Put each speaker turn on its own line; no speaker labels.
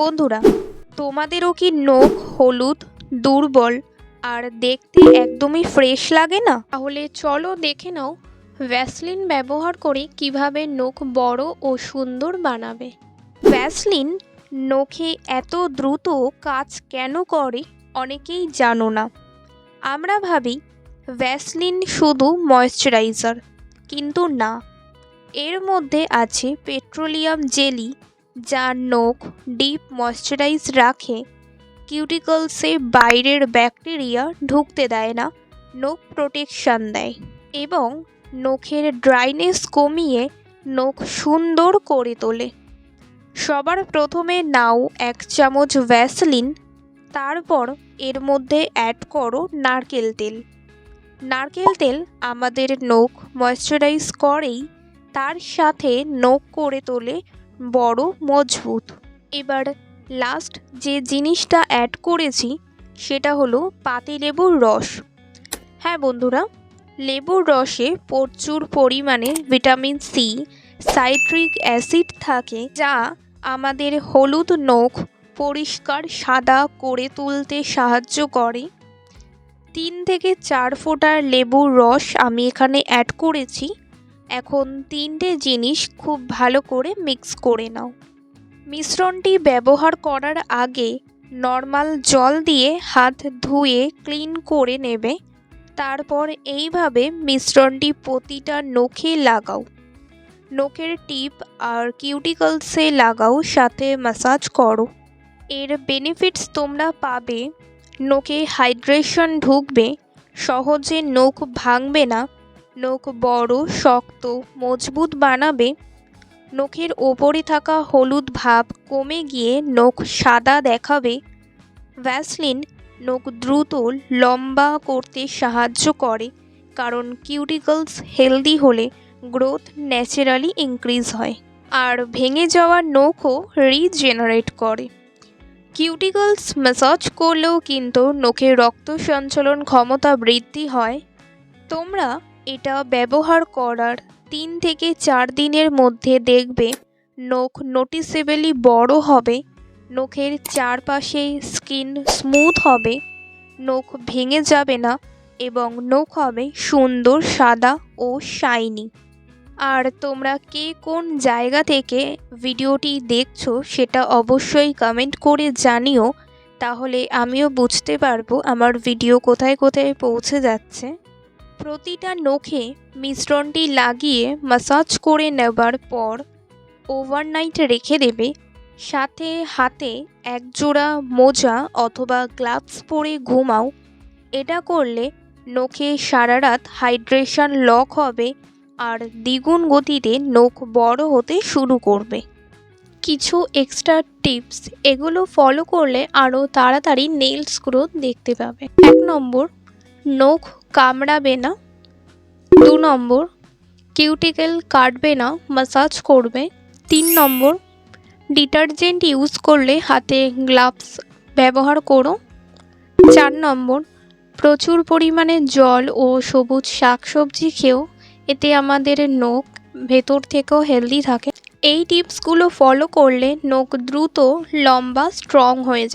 বন্ধুরা, তোমাদেরও কি নখ হলুদ, দুর্বল আর দেখতে একদমই ফ্রেশ লাগে না? তাহলে চলো দেখে নাও ভ্যাসলিন ব্যবহার করে কীভাবে নখ বড় ও সুন্দর বানাবে। ভ্যাসলিন নখে এত দ্রুত কাজ কেন করে অনেকেই জানো না। আমরা ভাবি ভ্যাসলিন শুধু ময়শ্চারাইজার কিন্তু না। এর মধ্যে আছে পেট্রোলিয়াম জেলি যা নখ ডিপ ময়শ্চারাইজ রাখে। কিউটিকলসে বাইরের ব্যাকটেরিয়া ঢুকতে দেয় না, নখ প্রোটেকশান দেয় এবং নখের ড্রাইনেস কমিয়ে নখ সুন্দর করে তোলে। সবার প্রথমে নাও এক চামচ ভ্যাসলিন তারপর এর মধ্যে অ্যাড করো নারকেল তেল। নারকেল তেল আমাদের নখ ময়শ্চারাইজ করেই, তার সাথে নখ করে তোলে বড় মজবুত। এবার লাস্ট যে জিনিসটা অ্যাড করেছি, সেটা হলো পাতিলেবুর রস। হ্যাঁ বন্ধুরা, লেবুর রসে প্রচুর পরিমাণে ভিটামিন সি সাইট্রিক অ্যাসিড থাকে, যা আমাদের হলুদ নখ পরিষ্কার সাদা করে তুলতে সাহায্য করে। তিন থেকে চার ফোঁটার লেবুর রস আমি এখানে অ্যাড করেছি। এখন তিনটে জিনিস খুব ভালো করে মিক্স করে নাও। মিশ্রণটি ব্যবহার করার আগে নর্মাল জল দিয়ে হাত ধুয়ে ক্লিন করে নেবে। তারপর এইভাবে মিশ্রণটি প্রতিটা নখে লাগাও। নখের টিপ আর কিউটিকলসে লাগাও, সাথে ম্যাসাজ করো। এর বেনিফিটস তোমরা পাবে। নখে হাইড্রেশন ঢুকবে, সহজে নখ ভাঙবে না। নখ বড়, শক্ত, মজবুত বানাবে। নখের ওপরে থাকা হলুদ ভাব কমে গিয়ে নখ সাদা দেখাবে। ভ্যাসলিন নখ দ্রুত লম্বা করতে সাহায্য করে, কারণ কিউটিকলস হেলদি হলে গ্রোথ ন্যাচারালি ইনক্রিজ হয়। আর ভেঙে যাওয়া নখও রিজেনারেট করে। কিউটিকলস ম্যাসাজ করলেও কিন্তু নখের রক্ত সঞ্চালন ক্ষমতা বৃদ্ধি হয়। তোমরা এটা ব্যবহার করার তিন থেকে চার দিনের মধ্যে দেখবে নখ নোটিসেবলি বড় হবে, নখের চারপাশে স্কিন স্মুথ হবে, নখ ভেঙে যাবে না এবং নখ হবে সুন্দর সাদা ও শাইনি আর তোমরা কে কোন জায়গা থেকে ভিডিওটি দেখছ সেটা অবশ্যই কমেন্ট করে জানিও, তাহলে আমিও বুঝতে পারব আমার ভিডিও কোথায় কোথায় পৌঁছে যাচ্ছে। প্রতিটা নখে মিশ্রণটি লাগিয়ে মাসাজ করে নেবার পর ওভারনাইট রেখে দেবে। সাথে হাতে একজোড়া মোজা অথবা গ্লাভস পরে ঘুমাও। এটা করলে নখে সারা রাত হাইড্রেশন লক হবে আর দ্বিগুণ গতিতে নখ বড় হতে শুরু করবে। কিছু এক্সট্রা টিপস এগুলো ফলো করলে আরও তাড়াতাড়ি নেলস গ্রোথ দেখতে পাবে। এক নম্বর নখ কামড়াবে না। দু নম্বর কিউটিকেল কাটবে না মাসাজ করবে। তিন নম্বর ডিটারজেন্ট ইউজ করলে হাতে গ্লাভস ব্যবহার করো। চার নম্বর, প্রচুর পরিমাণে জল ও সবুজ শাকসবজি খেয়েও এতে আমাদের নখ ভেতর থেকেও হেলদি থাকে। এই টিপসগুলো ফলো করলে নখ দ্রুত লম্বা স্ট্রং হয়ে যায়।